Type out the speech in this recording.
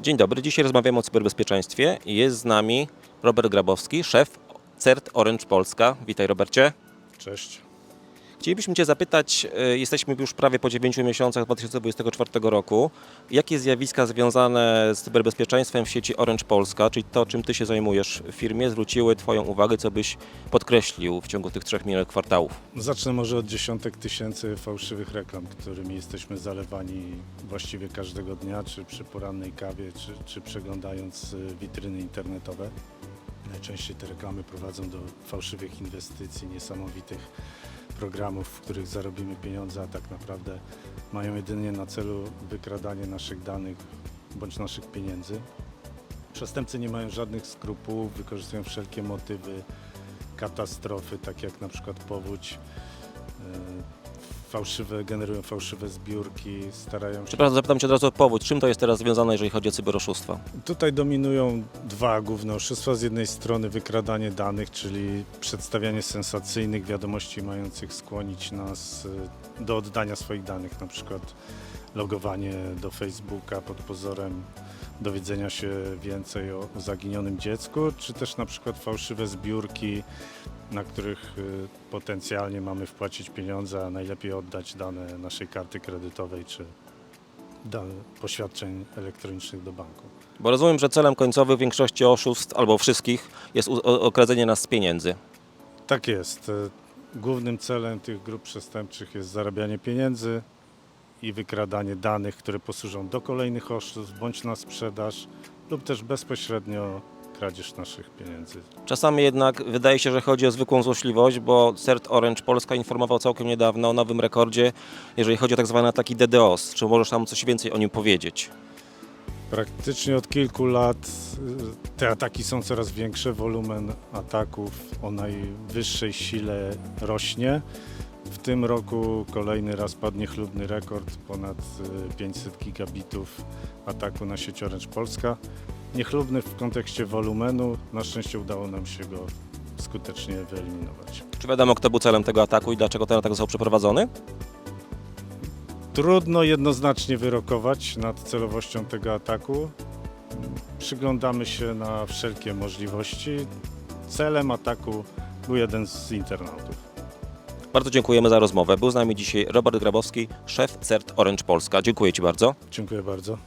Dzień dobry, dzisiaj rozmawiamy o cyberbezpieczeństwie. Jest z nami Robert Grabowski, szef CERT Orange Polska. Witaj Robercie. Cześć. Chcielibyśmy Cię zapytać, e, jesteśmy już prawie po 9 miesiącach 2024 roku. Jakie zjawiska związane z cyberbezpieczeństwem w sieci Orange Polska, czyli to, czym Ty się zajmujesz w firmie, zwróciły Twoją uwagę, co byś podkreślił w ciągu tych trzech minionych kwartałów? Zacznę może od dziesiątek tysięcy fałszywych reklam, którymi jesteśmy zalewani właściwie każdego dnia, czy przy porannej kawie, czy, czy przeglądając y, witryny internetowe. Najczęściej te reklamy prowadzą do fałszywych inwestycji, niesamowitych programów, w których zarobimy pieniądze, a tak naprawdę mają jedynie na celu wykradanie naszych danych bądź naszych pieniędzy. Przestępcy nie mają żadnych skrupułów, wykorzystują wszelkie motywy, katastrofy, takie jak na przykład powódź, fałszywe, generują fałszywe zbiórki, starają się... Przepraszam, zapytam Cię od razu o powód. Czym to jest teraz związane, jeżeli chodzi o cyberoszustwa? Tutaj dominują dwa główne oszustwa. Z jednej strony wykradanie danych, czyli przedstawianie sensacyjnych wiadomości mających skłonić nas e, do oddania swoich danych, na przykład logowanie do Facebooka pod pozorem dowiedzenia się więcej o, o zaginionym dziecku, czy też na przykład fałszywe zbiórki, na których y, potencjalnie mamy wpłacić pieniądze, a najlepiej oddać dane naszej karty kredytowej czy dane poświadczeń elektronicznych do banku. Bo rozumiem, że celem końcowym większości oszustw, albo wszystkich, jest u- o- okradzenie nas z pieniędzy. Tak jest. E, Głównym celem tych grup przestępczych jest zarabianie pieniędzy i wykradanie danych, które posłużą do kolejnych oszustw bądź na sprzedaż lub też bezpośrednio kradzież naszych pieniędzy. Czasami jednak wydaje się, że chodzi o zwykłą złośliwość, bo CERT Orange Polska informował całkiem niedawno o nowym rekordzie, jeżeli chodzi o tak zwane ataki DDoS. Czy możesz nam coś więcej o nim powiedzieć? Praktycznie od kilku lat y, te ataki są coraz większe, wolumen ataków o najwyższej sile rośnie. W tym roku kolejny raz padnie chlubny rekord, ponad y, 500 gigabitów ataku na sieć Orange Polska. Niechlubny w kontekście wolumenu, na szczęście udało nam się go skutecznie wyeliminować. Czy wiadomo, kto był celem tego ataku i dlaczego ten atak został przeprowadzony? Trudno jednoznacznie wyrokować nad celowością tego ataku. Przyglądamy się na wszelkie możliwości. Celem ataku był jeden z internautów. Bardzo dziękujemy za rozmowę. Był z nami dzisiaj Robert Grabowski, szef CERT Orange Polska. Dziękuję Ci bardzo. Dziękuję bardzo.